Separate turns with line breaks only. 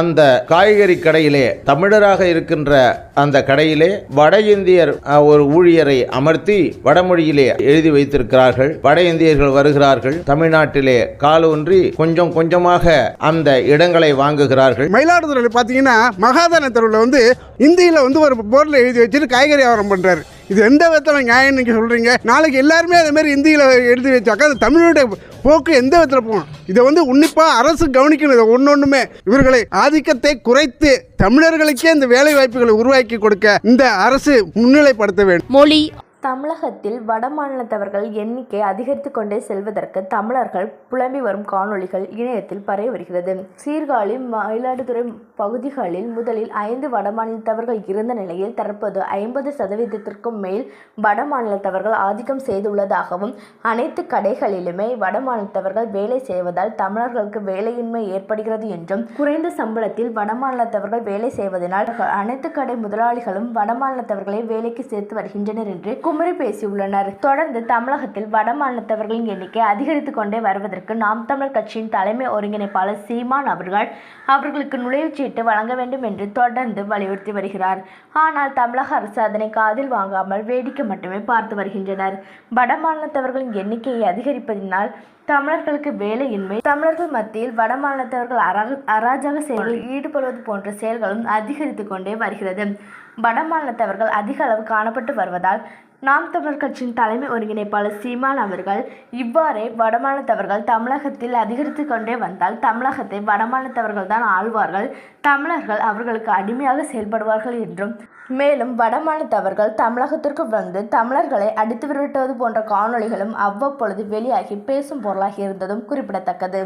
அந்த காய்கறி கடையிலே தமிழராக இருக்கின்ற அந்த கடையிலே வட இந்தியர் ஒரு ஊழியரை அமர்த்தி வடமொழியிலே எழுதி வைத்திருக்கிறார்கள். வட இந்தியர்கள் வருகிறார்கள். தமிழ்நாட்டிலே காலூன்றி கொஞ்சம் கொஞ்சமாக அந்த இடங்களை வாங்குகிறார்கள்.
மயிலாடுதுறையில் பார்த்தீங்கன்னா மகாதான தெருவில் வந்து இந்தியில் வந்து ஒரு போர்டில் எழுதி வச்சுட்டு காய்கறி வியாபாரம் பண்ணுறாரு இது எந்த விதத்தில் நியாயம் நீங்கள் சொல்கிறீங்க நாளைக்கு எல்லாருமே அதே மாதிரி இந்தியில் எடுத்து வச்சாக்கா அது தமிழோட போக்கு எந்த விதத்தில் போகணும்? இதை வந்து உன்னிப்பாக அரசு கவனிக்கணும். இதை ஒன்று ஒன்றுமே இவர்களை ஆதிக்கத்தை குறைத்து தமிழர்களுக்கே இந்த வேலை வாய்ப்புகளை உருவாக்கி கொடுக்க இந்த அரசு முன்னிலைப்படுத்த வேண்டும்.
மொழி
தமிழகத்தில் வடமாநிலத்தவர்கள் எண்ணிக்கை அதிகரித்து கொண்டே செல்வதற்கு தமிழர்கள் புலம்பி வரும் காணொளிகள் இணையத்தில் பரவி வருகிறது. சீர்காழி மயிலாடுதுறை பகுதிகளில் முதலில் ஐந்து வடமாநிலத்தவர்கள் இருந்த நிலையில் தற்போது ஐம்பது சதவீதத்திற்கும் மேல் வடமாநிலத்தவர்கள் ஆதிக்கம் செய்துள்ளதாகவும் அனைத்து கடைகளிலுமே வடமாநிலத்தவர்கள் வேலை செய்வதால் தமிழர்களுக்கு வேலையின்மை ஏற்படுகிறது என்றும் குறைந்த சம்பளத்தில் வடமாநிலத்தவர்கள் வேலை செய்வதனால் அனைத்து கடை முதலாளிகளும் வடமாநிலத்தவர்களை வேலைக்கு சேர்த்து வருகின்றனர் என்று குமரி பேசியுள்ளனர் தொடர்ந்து தமிழகத்தில் வட மாநிலத்தவர்களின் எண்ணிக்கை அதிகரித்து கொண்டே வருவதற்கு நாம் தமிழர் கட்சியின் தலைமை ஒருங்கிணைப்பாளர் சீமான் அவர்கள் அவர்களுக்கு நுழைவுச்சீட்டு வழங்க வேண்டும் என்று தொடர்ந்து வலியுறுத்தி வருகிறார். ஆனால் தமிழக அரசு அதனை காதில் வாங்காமல் வேடிக்கை மட்டுமே பார்த்து வருகின்றனர். வட மாநிலத்தவர்களின் எண்ணிக்கையை அதிகரிப்பதினால் தமிழர்களுக்கு வேலையின்மை தமிழர்கள் மத்தியில் வட மாநிலத்தவர்கள் அராஜக செயல்களில் ஈடுபடுவது போன்ற செயல்களும் அதிகரித்து கொண்டே வருகிறது. வடமாநிலத்தவர்கள் அதிக அளவு காணப்பட்டு வருவதால் நாம் தமிழர் கட்சியின் தலைமை ஒருங்கிணைப்பாளர் சீமான் அவர்கள் இவ்வாறே வடமாநிலத்தவர்கள் தமிழகத்தில் அதிகரித்து கொண்டே வந்தால் தமிழகத்தை வடமாநிலத்தவர்கள் தான் ஆழ்வார்கள் தமிழர்கள் அவர்களுக்கு அடிமையாக செயல்படுவார்கள் என்றும். மேலும் வடமாநிலத்தவர்கள் தமிழகத்திற்கு வந்து தமிழர்களை அடித்து விரட்டுவது போன்ற காணொளிகளும் அவ்வப்பொழுது வெளியாகி பேசும் பொருளாகி இருந்ததும் குறிப்பிடத்தக்கது.